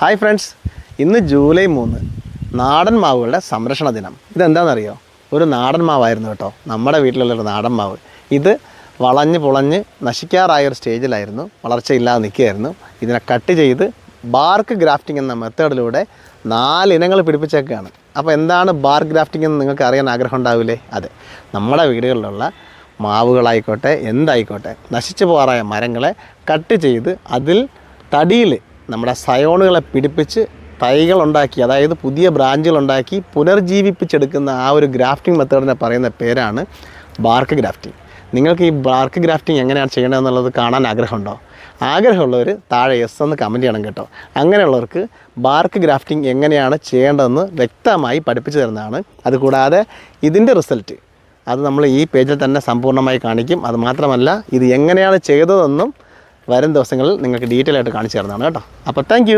Hi friends ഇന്ന് July മൂന്ന്. നാടൻ മാവുകളുടെ സംരക്ഷണ ദിനം. ഇതെന്താണെന്നറിയോ? ഒരു നാടൻ മാവായിരുന്നു കേട്ടോ. നമ്മുടെ വീട്ടിലുള്ളൊരു നാടൻ മാവ്. ഇത് വളഞ്ഞ് പുളഞ്ഞ് നശിക്കാറായ ഒരു സ്റ്റേജിലായിരുന്നു. വളർച്ചയില്ലാതെ നിൽക്കുകയായിരുന്നു. ഇതിനെ കട്ട് ചെയ്ത് ബാർക്ക് ഗ്രാഫ്റ്റിംഗ് എന്ന മെത്തേഡിലൂടെ നാല് ഇനങ്ങൾ പിടിപ്പിച്ചേക്കാണ്. അപ്പോൾ എന്താണ് ബാർക്ക് ഗ്രാഫ്റ്റിംഗ് എന്ന് നിങ്ങൾക്ക് അറിയാൻ ആഗ്രഹം ഉണ്ടാവില്ലേ? അതെ. നമ്മുടെ വീടുകളിലുള്ള മാവുകളായിക്കോട്ടെ എന്തായിക്കോട്ടെ നശിച്ചു പോകാറായ മരങ്ങളെ കട്ട് ചെയ്ത് അതിൽ തടിയിൽ നമ്മുടെ സയോണുകളെ പിടിപ്പിച്ച് തൈകൾ ഉണ്ടാക്കി അതായത് പുതിയ ബ്രാഞ്ചുകൾ ഉണ്ടാക്കി പുനർജീവിപ്പിച്ചെടുക്കുന്ന ആ ഒരു ഗ്രാഫ്റ്റിംഗ് മെത്തേഡിനെ പറയുന്ന പേരാണ് ബാർക്ക് ഗ്രാഫ്റ്റിംഗ് നിങ്ങൾക്ക് ഈ ബാർക്ക് ഗ്രാഫ്റ്റിംഗ് എങ്ങനെയാണ് ചെയ്യേണ്ടതെന്നുള്ളത് കാണാൻ ആഗ്രഹമുണ്ടോ? ആഗ്രഹമുള്ളവർ താഴെ എസ് എന്ന് കമന്റ് ചെയ്യണം കേട്ടോ. അങ്ങനെയുള്ളവർക്ക് ബാർക്ക് ഗ്രാഫ്റ്റിംഗ് എങ്ങനെയാണ് ചെയ്യേണ്ടതെന്ന് വ്യക്തമായി പഠിപ്പിച്ചു തരുന്നതാണ്. അതുകൂടാതെ ഇതിന്റെ റിസൾട്ട് അത് നമ്മൾ ഈ പേജിൽ തന്നെ സമ്പൂർണമായി കാണിക്കും. അത് മാത്രമല്ല ഇത് എങ്ങനെയാണ് ചെയ്തതെന്നും വരും ദിവസങ്ങളിൽ നിങ്ങൾക്ക് ഡീറ്റെയിൽ ആയിട്ട് കാണിച്ചു തരുന്നതാണ് കേട്ടോ. അപ്പോൾ താങ്ക്